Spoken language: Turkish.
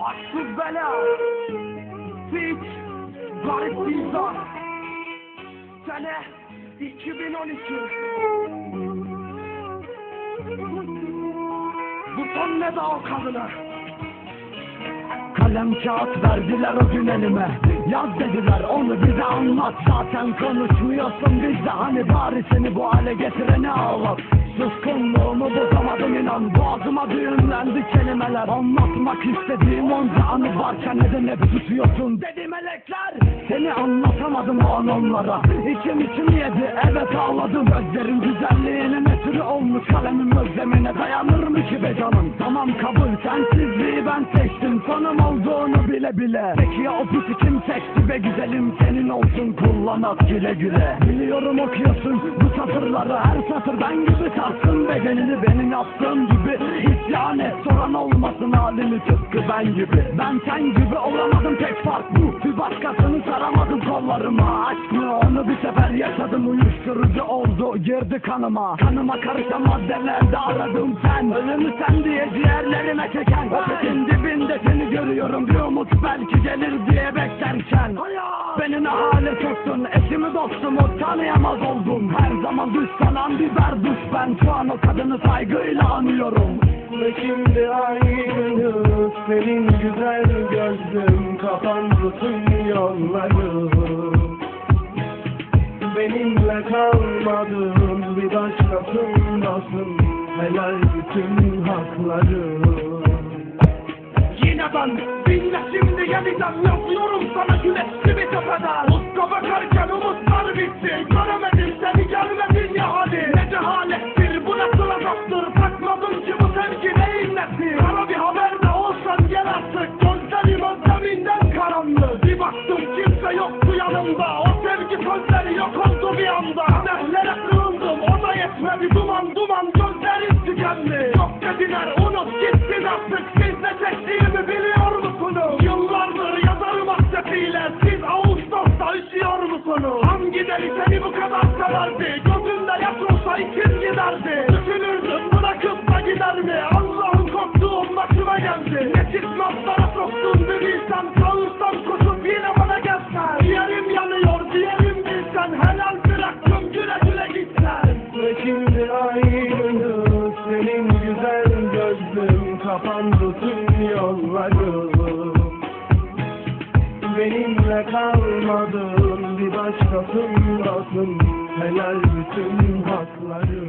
Aşksız bela. Hiç Garip bir insan Sene 2012 Bu son ne de o kadına Kalem kağıt verdiler o gün elime Yaz dediler onu bize anlat. Zaten konuşmuyorsun bizde Hani bari seni bu hale getireni ağlat. Suskunluğumu bozamadım inan. Boğazıma düğümlendi kelimeler. Anlatmak istediğim onca anı varken Neden hep tutuyorsun? Dedi melekler Seni anlatamadım o an onlara. İçim içim yedi evet ağladım. Gözlerin güzelliğinin ötürü olmuş. Kalemim özlemine dayanır mı ki be canım Tamam kabul sensizliği ben seçtim. Sonum olduğunu bile bile. Peki ya o pisi kim seçti be güzelim Senin olsun kullan at güle güle. Biliyorum okuyorsun bu satırları Her satır ben gibi sarsın. Bedenini Benim yaptığım gibi isyan et Soran olmasın halini tıpkı ben gibi. Ben sen gibi olamadım tek fark bu. Bir başkasını saramadım kollarıma. Mı? Onu bir sefer yaşadım Uyuşturucu oldu girdi kanıma. Kanıma karışan maddelerde aradım sen. Ölümü sen diye ciğerlerime çeken. Ötekin dibinde seni görüyorum Bir umut belki gelir diye beklerken Beni ne hale soktun Eşimi dostumu tanıyamaz oldum. Her zaman düş sanan biber duş Ben. Şu an o kadını saygıyla anıyorum. Ve şimdi ayrılık Senin güzel gözlüm. Kapandı tüm yolları. Benimle kalmadın Bir başkasındasın. Helal bütün hakları. Yine ben dinle yeniden yazıyorum sana güneşli bir tepeden. Ufka bakarken umutlar bitti Göremedim seni gelmedin ya hadi Ne cehalettir bu nasıl azaptır? Bakmadın ki bu sevgi neyin nesi? Kara bir haber de olsan gel artık Gözlerim özleminden karanlık. Bir baktım kimse yoktu yanımda. O sevgi sözleri yok oldu bir anda. Kaderlere sığındım o da yetmedi. Duman duman gözlerim tükendi. Yok dediler unut gittin artık musunuz? Hangi deli seni bu kadar severdi? Gözünde yaş olsa ikin giderdi. Düşünürdüm bırakıp da gider mi? Allah'ım korktuğum başıma geldi. Ne notlara soktun bir bilsen Çağırsam koşup yine bana gelsen. Ciğerim yanıyor diyelim bilsen. Helal bıraktım güle güle gitsen. Ve şimdi ayrılık Senin güzel gözlüm. Kapandı tüm yolları Benimle kalmadın Bir başkasındasın Helal bütün hakları